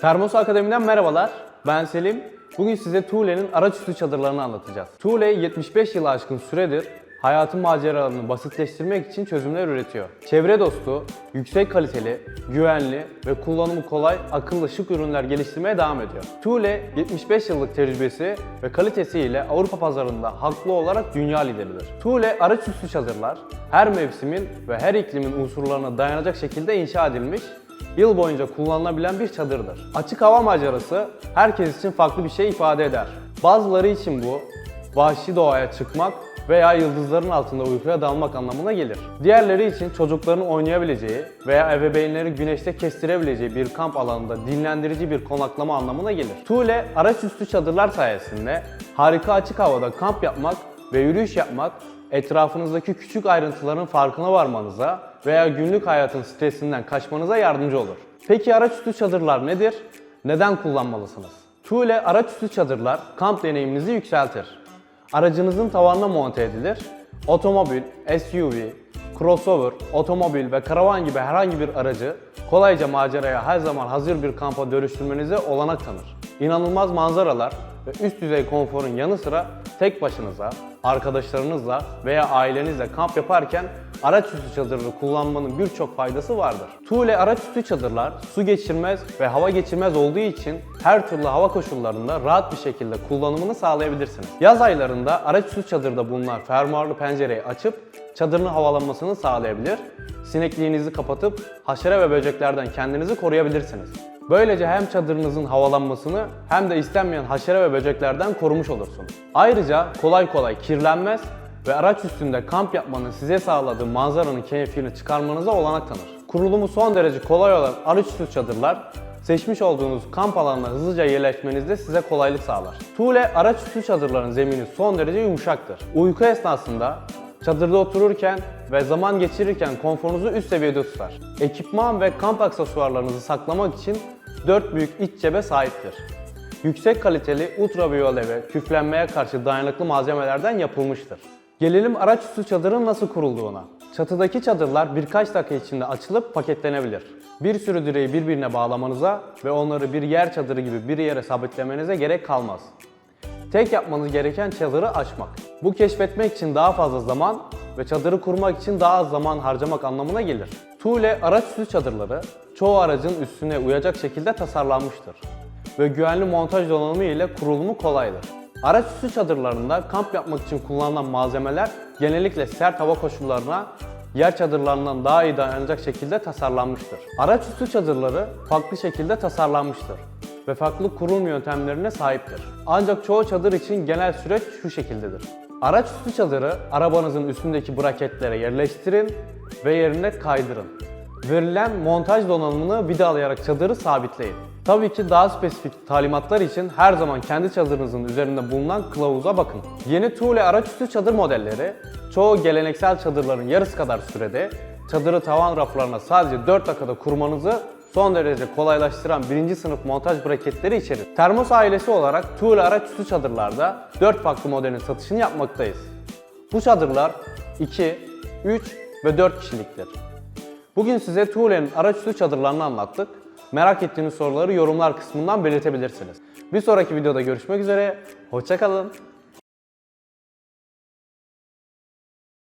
Termos Akademi'den merhabalar. Ben Selim. Bugün size Tuğle'nin araç üstü çadırlarını anlatacağız. Tuğle 75 yılı aşkın süredir hayatın maceralarını basitleştirmek için çözümler üretiyor. Çevre dostu, yüksek kaliteli, güvenli ve kullanımı kolay akıllı şık ürünler geliştirmeye devam ediyor. Tuğle 75 yıllık tecrübesi ve kalitesiyle Avrupa pazarında haklı olarak dünya lideridir. Tuğle araç üstü çadırlar her mevsimin ve her iklimin unsurlarına dayanacak şekilde inşa edilmiş yıl boyunca kullanılabilen bir çadırdır. Açık hava macerası herkes için farklı bir şey ifade eder. Bazıları için bu vahşi doğaya çıkmak veya yıldızların altında uykuya dalmak anlamına gelir. Diğerleri için çocukların oynayabileceği veya ebeveynleri güneşte kestirebileceği bir kamp alanında dinlendirici bir konaklama anlamına gelir. Tuğle araç üstü çadırlar sayesinde harika açık havada kamp yapmak ve yürüyüş yapmak etrafınızdaki küçük ayrıntıların farkına varmanıza veya günlük hayatın stresinden kaçmanıza yardımcı olur. Peki araç üstü çadırlar nedir? Neden kullanmalısınız? Tuğle araç üstü çadırlar kamp deneyiminizi yükseltir. Aracınızın tavanına monte edilir. Otomobil, SUV, crossover, otomobil ve karavan gibi herhangi bir aracı kolayca maceraya her zaman hazır bir kampa dönüştürmenize olanak tanır. İnanılmaz manzaralar ve üst düzey konforun yanı sıra tek başınıza, arkadaşlarınızla veya ailenizle kamp yaparken araç üstü çadırını kullanmanın birçok faydası vardır. Tuğle araç üstü çadırlar su geçirmez ve hava geçirmez olduğu için her türlü hava koşullarında rahat bir şekilde kullanımını sağlayabilirsiniz. Yaz aylarında araç üstü çadırda bulunan fermuarlı pencereyi açıp çadırın havalanmasını sağlayabilir, sinekliğinizi kapatıp haşere ve böceklerden kendinizi koruyabilirsiniz. Böylece hem çadırınızın havalanmasını hem de istenmeyen haşere ve böceklerden korumuş olursunuz. Ayrıca kolay kolay kirlenmez ve araç üstünde kamp yapmanın size sağladığı manzaranın keyfini çıkarmanıza olanak tanır. Kurulumu son derece kolay olan araç üstü çadırlar seçmiş olduğunuz kamp alanına hızlıca yerleşmenizde size kolaylık sağlar. Tuğle araç üstü çadırların zemini son derece yumuşaktır. Uyku esnasında Çadırda otururken ve zaman geçirirken konforunuzu üst seviyede tutar. Ekipman ve kamp aksesuarlarınızı saklamak için 4 büyük iç cebe sahiptir. Yüksek kaliteli ultraviyole ve küflenmeye karşı dayanıklı malzemelerden yapılmıştır. Gelelim araç üstü çadırın nasıl kurulduğuna. Çatıdaki çadırlar birkaç dakika içinde açılıp paketlenebilir. Bir sürü direği birbirine bağlamanıza ve onları bir yer çadırı gibi bir yere sabitlemenize gerek kalmaz. Tek yapmanız gereken çadırı açmak. Bu keşfetmek için daha fazla zaman ve çadırı kurmak için daha az zaman harcamak anlamına gelir. Tuğle araç üstü çadırları çoğu aracın üstüne uyacak şekilde tasarlanmıştır ve güvenli montaj donanımı ile kurulumu kolaydır. Araç üstü çadırlarında kamp yapmak için kullanılan malzemeler genellikle sert hava koşullarına yer çadırlarından daha iyi dayanacak şekilde tasarlanmıştır. Araç üstü çadırları farklı şekilde tasarlanmıştır ve farklı kurulum yöntemlerine sahiptir. Ancak çoğu çadır için genel süreç şu şekildedir. Araç üstü çadırı arabanızın üstündeki braketlere yerleştirin ve yerine kaydırın. Verilen montaj donanımını vidalayarak çadırı sabitleyin. Tabii ki daha spesifik talimatlar için her zaman kendi çadırınızın üzerinde bulunan kılavuza bakın. Yeni Thule araç üstü çadır modelleri çoğu geleneksel çadırların yarısı kadar sürede çadırı tavan raflarına sadece 4 dakikada kurmanızı son derece kolaylaştıran birinci sınıf montaj braketleri içerir. Termos ailesi olarak Thule araç üstü çadırlarda 4 farklı modelin satışını yapmaktayız. Bu çadırlar 2, 3 ve 4 kişiliktir. Bugün size Thule'nin araçüstü çadırlarını anlattık. Merak ettiğiniz soruları yorumlar kısmından belirtebilirsiniz. Bir sonraki videoda görüşmek üzere, hoşçakalın.